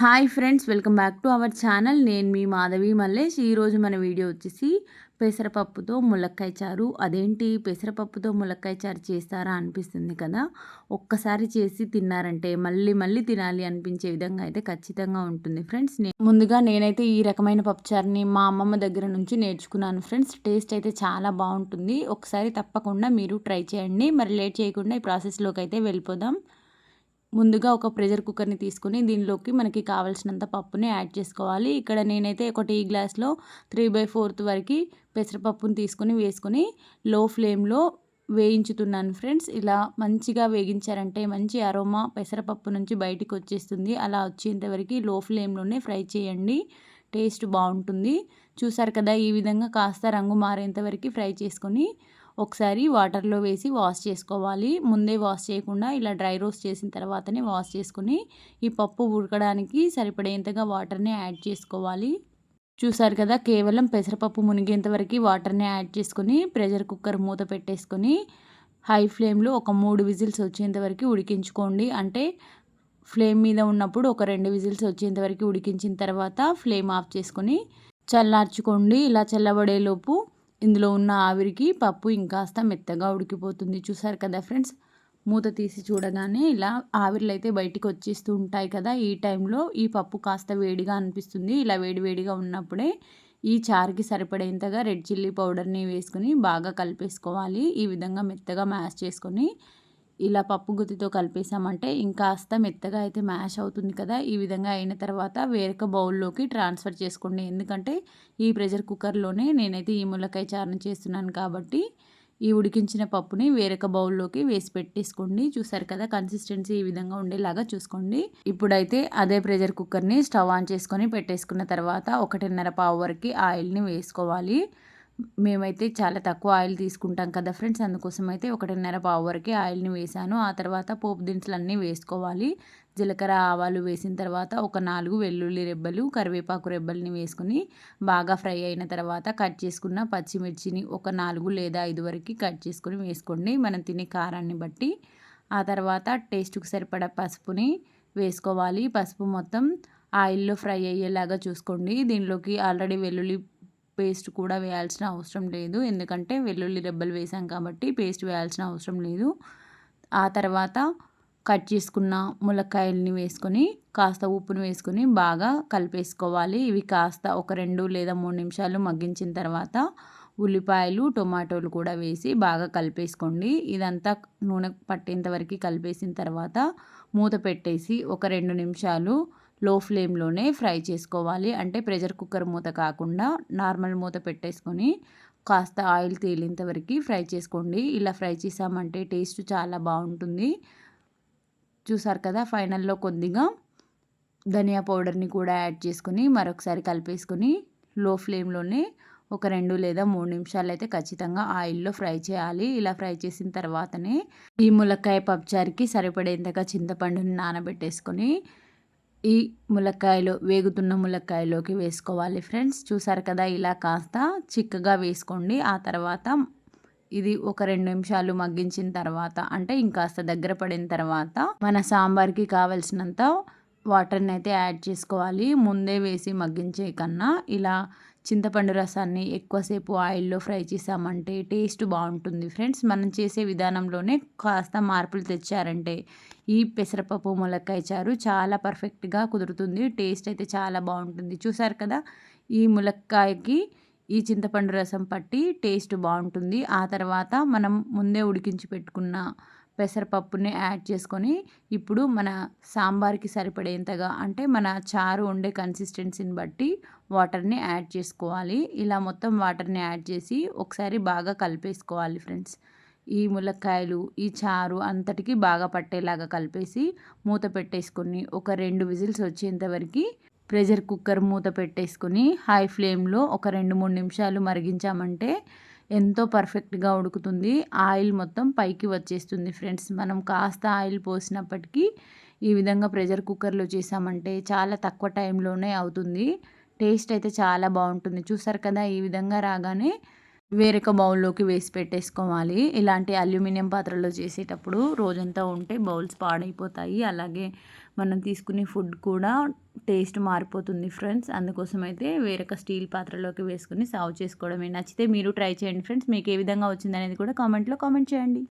Hi friends welcome back to our channel. నేను మీ మాధవి మల్లేష్. ఈరోజు మన వీడియో వచ్చేసి పెసరపప్పుతో ములక్కాయ చారు. అదేంటి? పెసరపప్పుతో ములక్కాయ చారు చేస్తారా అనిపిస్తుంది కదా? ఒక్కసారి చేసి తిన్నారంటే మళ్ళీ మళ్ళీ తినాలి అనిపించే విధంగా అయితే ఖచ్చితంగా ఉంటుంది ఫ్రెండ్స్. ముందుగా నేనైతే ఈ రకమైన పప్పుచారుని మా అమ్మమ్మ దగ్గర నుంచి నేర్చుకున్నాను ఫ్రెండ్స్. టేస్ట్ అయితే చాలా బాగుంటుంది. ఒకసారి తప్పకుండా మీరు ట్రై చేయండి. మరి లేట్ చేయకుండా ఈ ప్రాసెస్లోకి అయితే వెళ్ళిపోదాం. ముందుగా ఒక ప్రెషర్ కుక్కర్ని తీసుకుని దీనిలోకి మనకి కావాల్సినంత పప్పుని యాడ్ చేసుకోవాలి. ఇక్కడ నేనైతే ఒక టీ గ్లాస్లో త్రీ బై ఫోర్త్ వరకు పెసరపప్పుని తీసుకుని వేసుకొని లో ఫ్లేమ్లో వేయించుతున్నాను ఫ్రెండ్స్. ఇలా మంచిగా వేగించారంటే మంచి అరోమా పెసరపప్పు నుంచి బయటికి వచ్చేస్తుంది. అలా వచ్చేంతవరకు లో ఫ్లేమ్లోనే ఫ్రై చేయండి. టేస్ట్ బాగుంటుంది. చూసారు కదా ఈ విధంగా కాస్త రంగు మారేంతవరకు ఫ్రై చేసుకొని ఒకసారి వాటర్లో వేసి వాష్ చేసుకోవాలి. ముందే వాష్ చేయకుండా ఇలా డ్రై రోస్ట్ చేసిన తర్వాతనే వాష్ చేసుకుని ఈ పప్పు ఉడకడానికి సరిపడేంతగా వాటర్ని యాడ్ చేసుకోవాలి. చూసారు కదా కేవలం పెసరపప్పు మునిగేంత వరకు వాటర్ని యాడ్ చేసుకొని ప్రెషర్ కుక్కర్ మూత పెట్టేసుకొని హై ఫ్లేమ్లో ఒక మూడు విజిల్స్ వచ్చేంత వరకు ఉడికించుకోండి. అంటే ఫ్లేమ్ మీద ఉన్నప్పుడు ఒక రెండు విజిల్స్ వచ్చేంత వరకు ఉడికించిన తర్వాత ఫ్లేమ్ ఆఫ్ చేసుకొని చల్లార్చుకోండి. ఇలా చల్లబడేలోపు ఇందులో ఉన్న ఆవిరికి పప్పు ఇంకాస్త మెత్తగా ఉడికిపోతుంది. చూసారు కదా ఫ్రెండ్స్? మూత తీసి చూడగానే ఇలా ఆవిర్లు అయితే బయటికి వచ్చేస్తూ ఉంటాయి కదా. ఈ టైంలో ఈ పప్పు కాస్త వేడిగా అనిపిస్తుంది. ఇలా వేడివేడిగా ఉన్నప్పుడే ఈ చారుకి సరిపడేంతగా రెడ్ చిల్లీ పౌడర్ని వేసుకొని బాగా కలిపేసుకోవాలి. ఈ విధంగా మెత్తగా మ్యాష్ చేసుకొని ఇలా పప్పు గుత్తితో కలిపేసామంటే ఇంకాస్త మెత్తగా అయితే మ్యాష్ అవుతుంది కదా. ఈ విధంగా అయిన తర్వాత వేరొక బౌల్లోకి ట్రాన్స్ఫర్ చేసుకోండి. ఎందుకంటే ఈ ప్రెషర్ కుక్కర్లోనే నేనైతే ఈ ములకాయ చారణ చేస్తున్నాను కాబట్టి ఈ ఉడికించిన పప్పుని వేరొక బౌల్లోకి వేసి పెట్టేసుకోండి. చూసారు కదా కన్సిస్టెన్సీ ఈ విధంగా ఉండేలాగా చూసుకోండి. ఇప్పుడైతే అదే ప్రెషర్ కుక్కర్ని స్టవ్ ఆన్ చేసుకొని పెట్టేసుకున్న తర్వాత ఒకటిన్నర పావు వరకు ఆయిల్ని వేసుకోవాలి. మేమైతే చాలా తక్కువ ఆయిల్ తీసుకుంటాం కదా ఫ్రెండ్స్. అందుకోసం అయితే ఒకటిన్నర పావు వరకే ఆయిల్ని వేసాను. ఆ తర్వాత పోపు దినుసులు అన్నీ వేసుకోవాలి. జీలకర్ర ఆవాలు వేసిన తర్వాత ఒక నాలుగు వెల్లుల్లి రెబ్బలు కరివేపాకు రెబ్బల్ని వేసుకుని బాగా ఫ్రై అయిన తర్వాత కట్ చేసుకున్న పచ్చిమిర్చిని ఒక నాలుగు లేదా ఐదు వరకు కట్ చేసుకుని వేసుకోండి. మనం తినే కారాన్ని బట్టి. ఆ తర్వాత టేస్ట్కి సరిపడా పసుపుని వేసుకోవాలి. పసుపు మొత్తం ఆయిల్లో ఫ్రై అయ్యేలాగా చూసుకోండి. దీనిలోకి ఆల్రెడీ వెల్లుల్లి పేస్ట్ కూడా వేయాల్సిన అవసరం లేదు. ఎందుకంటే వెల్లుల్లి రెబ్బలు వేసాం కాబట్టి పేస్ట్ వేయాల్సిన అవసరం లేదు. ఆ తర్వాత కట్ చేసుకున్న ములక్కాయల్ని వేసుకొని కాస్త ఉప్పును వేసుకొని బాగా కలిపేసుకోవాలి. ఇవి కాస్త ఒక రెండు లేదా మూడు నిమిషాలు మగ్గించిన తర్వాత ఉల్లిపాయలు టొమాటోలు కూడా వేసి బాగా కలిపేసుకోండి. ఇదంతా నూనె పట్టేంత వరకు కలిపేసిన తర్వాత మూత పెట్టేసి ఒక రెండు నిమిషాలు లో ఫ్లేమ్లోనే ఫ్రై చేసుకోవాలి. అంటే ప్రెషర్ కుక్కర్ మూత కాకుండా నార్మల్ మూత పెట్టేసుకొని కాస్త ఆయిల్ తేలేంత వరకు ఫ్రై చేసుకోండి. ఇలా ఫ్రై చేసామంటే టేస్ట్ చాలా బాగుంటుంది. చూసారు కదా ఫైనల్లో కొద్దిగా ధనియా పౌడర్ని కూడా యాడ్ చేసుకొని మరొకసారి కలిపేసుకొని లో ఫ్లేమ్లోనే ఒక రెండు లేదా మూడు నిమిషాలు అయితే ఖచ్చితంగా ఆయిల్లో ఫ్రై చేయాలి. ఇలా ఫ్రై చేసిన తర్వాతనే ఈ ములక్కాయ పప్చారికి సరిపడేంతగా చింతపండుని నానబెట్టేసుకొని ఈ ములక్కాయలు వేగుతున్న ములక్కాయలోకి వేసుకోవాలి ఫ్రెండ్స్. చూసారు కదా ఇలా కాస్త చిక్కగా వేసుకోండి. ఆ తర్వాత ఇది ఒక రెండు నిమిషాలు మగ్గించిన తర్వాత అంటే ఇంకాస్త దగ్గర పడిన తర్వాత మన సాంబార్కి కావలసినంత వాటర్ని అయితే యాడ్ చేసుకోవాలి. ముందే వేసి మగ్గించే కన్నా ఇలా చింతపండు రసాన్ని ఎక్కువసేపు ఆయిల్లో ఫ్రై చేసామంటే టేస్ట్ బాగుంటుంది ఫ్రెండ్స్. మనం చేసే విధానంలోనే కాస్త మార్పులు తెచ్చారంటే ఈ పెసరపప్పు ములక్కాయ చారు చాలా పర్ఫెక్ట్గా కుదురుతుంది. టేస్ట్ అయితే చాలా బాగుంటుంది. చూసారు కదా ఈ ములక్కాయకి ఈ చింతపండు రసం పట్టి టేస్ట్ బాగుంటుంది. ఆ తర్వాత మనం ముందే ఉడికించి పెట్టుకున్న పెసరపప్పుని యాడ్ చేసుకొని ఇప్పుడు మన సాంబార్కి సరిపడేంతగా అంటే మన చారు ఉండే కన్సిస్టెన్సీని బట్టి వాటర్ని యాడ్ చేసుకోవాలి. ఇలా మొత్తం వాటర్ని యాడ్ చేసి ఒకసారి బాగా కలిపేసుకోవాలి ఫ్రెండ్స్. ఈ ములక్కాయలు ఈ చారు అంతటికి బాగా పట్టేలాగా కలిపేసి మూత పెట్టేసుకొని ఒక రెండు విజిల్స్ వచ్చేంతవరకు ప్రెషర్ కుక్కర్ మూత పెట్టేసుకొని హై ఫ్లేమ్లో ఒక రెండు మూడు నిమిషాలు మరిగించామంటే ఎంతో పర్ఫెక్ట్గా ఉడుకుతుంది. ఆయిల్ మొత్తం పైకి వచ్చేస్తుంది ఫ్రెండ్స్. మనం కాస్త ఆయిల్ పోసినప్పటికీ ఈ విధంగా ప్రెషర్ కుక్కర్లో చేసామంటే చాలా తక్కువ టైంలోనే అవుతుంది. టేస్ట్ అయితే చాలా బాగుంటుంది. చూసారు కదా ఈ విధంగా రాగానే వేరొక బౌల్లోకి వేసి పెట్టేసుకోవాలి. ఇలాంటి అల్యూమినియం పాత్రలో చేసేటప్పుడు రోజంతా ఉంటే బౌల్స్ పాడైపోతాయి. అలాగే మనం తీసుకునే ఫుడ్ కూడా టేస్ట్ మారిపోతుంది ఫ్రెండ్స్. అందుకోసం అయితే వేరొక స్టీల్ పాత్రలోకి వేసుకుని సర్వ్ చేసుకోవడమే. నచ్చితే మీరు ట్రై చేయండి ఫ్రెండ్స్. మీకు ఏ విధంగా వచ్చింది అనేది కూడా కామెంట్లో కామెంట్ చేయండి.